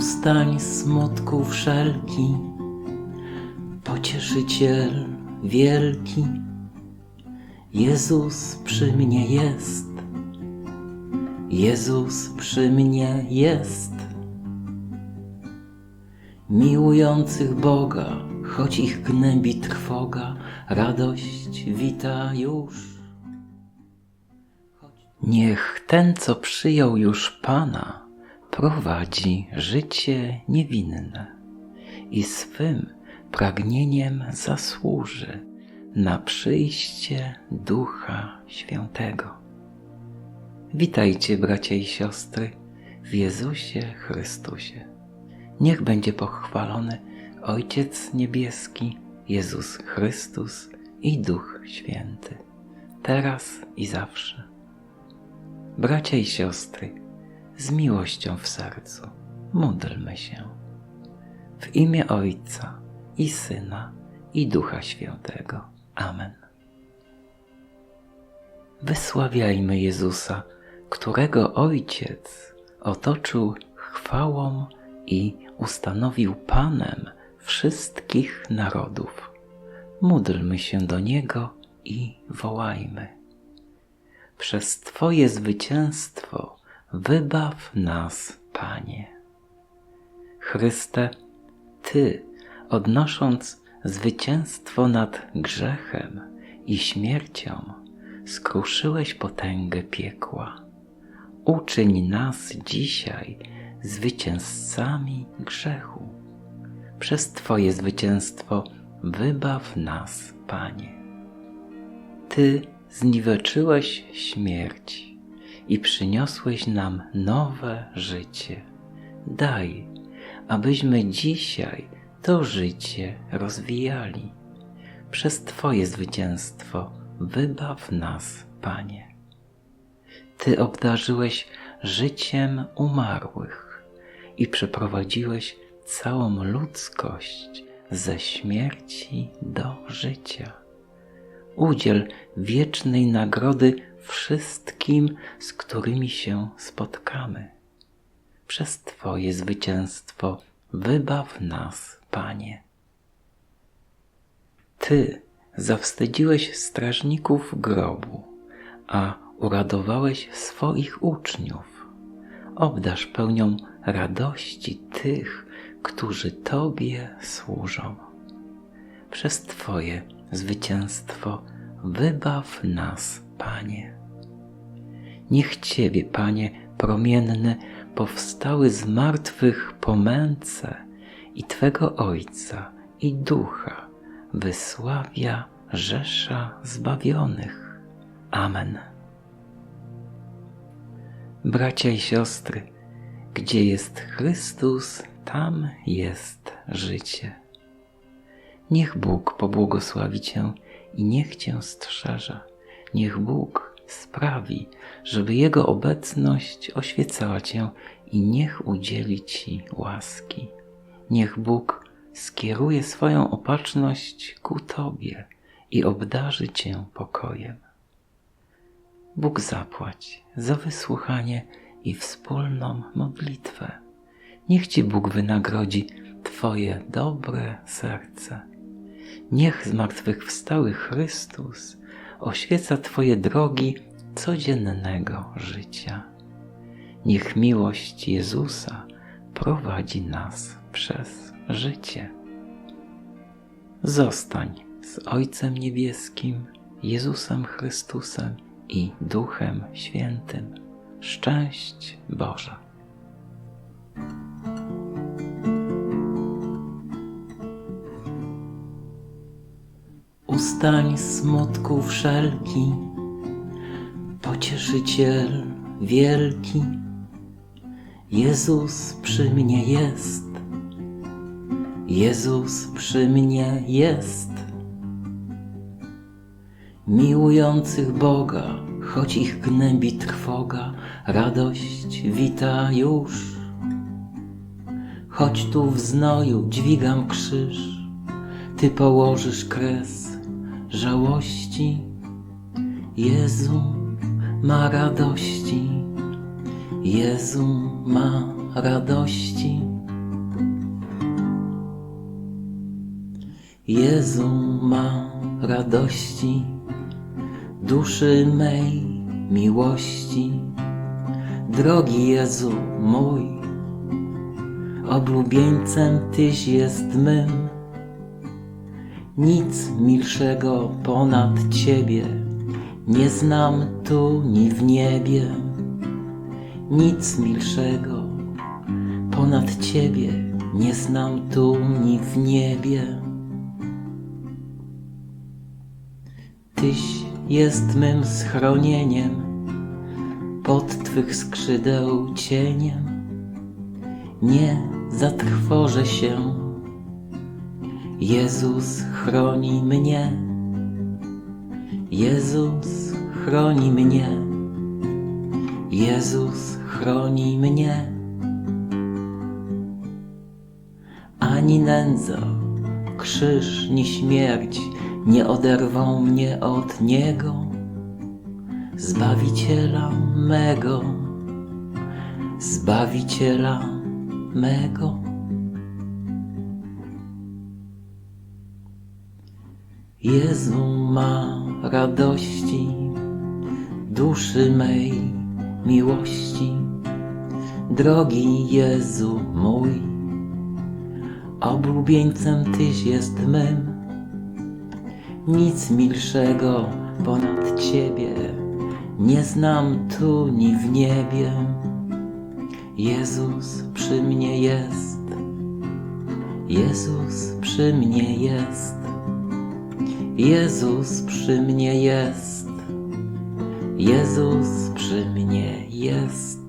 Ustań smutku wszelki, pocieszyciel wielki. Jezus przy mnie jest, Jezus przy mnie jest. Miłujących Boga, choć ich gnębi trwoga, radość wita już. Niech ten, co przyjął już Pana, prowadzi życie niewinne i swym pragnieniem zasłuży na przyjście Ducha Świętego. Witajcie, bracia i siostry, w Jezusie Chrystusie. Niech będzie pochwalony Ojciec Niebieski, Jezus Chrystus i Duch Święty, teraz i zawsze. Bracia i siostry, z miłością w sercu módlmy się. W imię Ojca i Syna i Ducha Świętego. Amen. Wysławiajmy Jezusa, którego Ojciec otoczył chwałą i ustanowił Panem wszystkich narodów. Módlmy się do Niego i wołajmy. Przez Twoje zwycięstwo wybaw nas, Panie. Chryste, Ty, odnosząc zwycięstwo nad grzechem i śmiercią, skruszyłeś potęgę piekła. Uczyń nas dzisiaj zwycięzcami grzechu. Przez Twoje zwycięstwo wybaw nas, Panie. Ty zniweczyłeś śmierć i przyniosłeś nam nowe życie. Daj, abyśmy dzisiaj to życie rozwijali. Przez Twoje zwycięstwo wybaw nas, Panie. Ty obdarzyłeś życiem umarłych i przeprowadziłeś całą ludzkość ze śmierci do życia. Udziel wiecznej nagrody wszystkim, z którymi się spotkamy. Przez Twoje zwycięstwo wybaw nas, Panie. Ty zawstydziłeś strażników grobu, a uradowałeś swoich uczniów. Obdarz pełnią radości tych, którzy Tobie służą. Przez Twoje zwycięstwo wybaw nas, Panie. Niech Ciebie, Panie, promienny, powstały z martwych po męce i Twego Ojca i Ducha wysławia rzesza zbawionych. Amen. Bracia i siostry, gdzie jest Chrystus, tam jest życie. Niech Bóg pobłogosławi Cię i niech Cię strzeże. Niech Bóg sprawi, żeby Jego obecność oświecała Cię i niech udzieli Ci łaski. Niech Bóg skieruje swoją opatrzność ku Tobie i obdarzy Cię pokojem. Bóg zapłać za wysłuchanie i wspólną modlitwę. Niech Ci Bóg wynagrodzi Twoje dobre serce. Niech zmartwychwstały Chrystus oświeca Twoje drogi codziennego życia. Niech miłość Jezusa prowadzi nas przez życie. Zostań z Ojcem Niebieskim, Jezusem Chrystusem i Duchem Świętym. Szczęść Boże. Ustań smutku wszelki, pocieszyciel wielki. Jezus przy mnie jest, Jezus przy mnie jest. Miłujących Boga, choć ich gnębi trwoga, radość wita już. Choć tu w znoju dźwigam krzyż, Ty położysz kres dojrzałości. Jezu ma radości, Jezu ma radości. Jezu ma radości, duszy mej miłości. Drogi Jezu mój, oblubieńcem Tyś jest mym nic milszego ponad Ciebie nie znam tu ni w niebie. Nic milszego ponad Ciebie nie znam tu ni w niebie. Tyś jest mym schronieniem, pod Twych skrzydeł cieniem. Nie zatrwożę się, Jezus chroni mnie. Jezus chroni mnie. Jezus chroni mnie. Ani nędza, krzyż, ni śmierć nie oderwą mnie od Niego, Zbawiciela mego, Zbawiciela mego. Jezu ma radości, duszy mej miłości. Drogi Jezu mój, oblubieńcem Tyś jest mym. Nic milszego ponad Ciebie nie znam tu ni w niebie. Jezus przy mnie jest, Jezus przy mnie jest, Jezus przy mnie jest, Jezus przy mnie jest.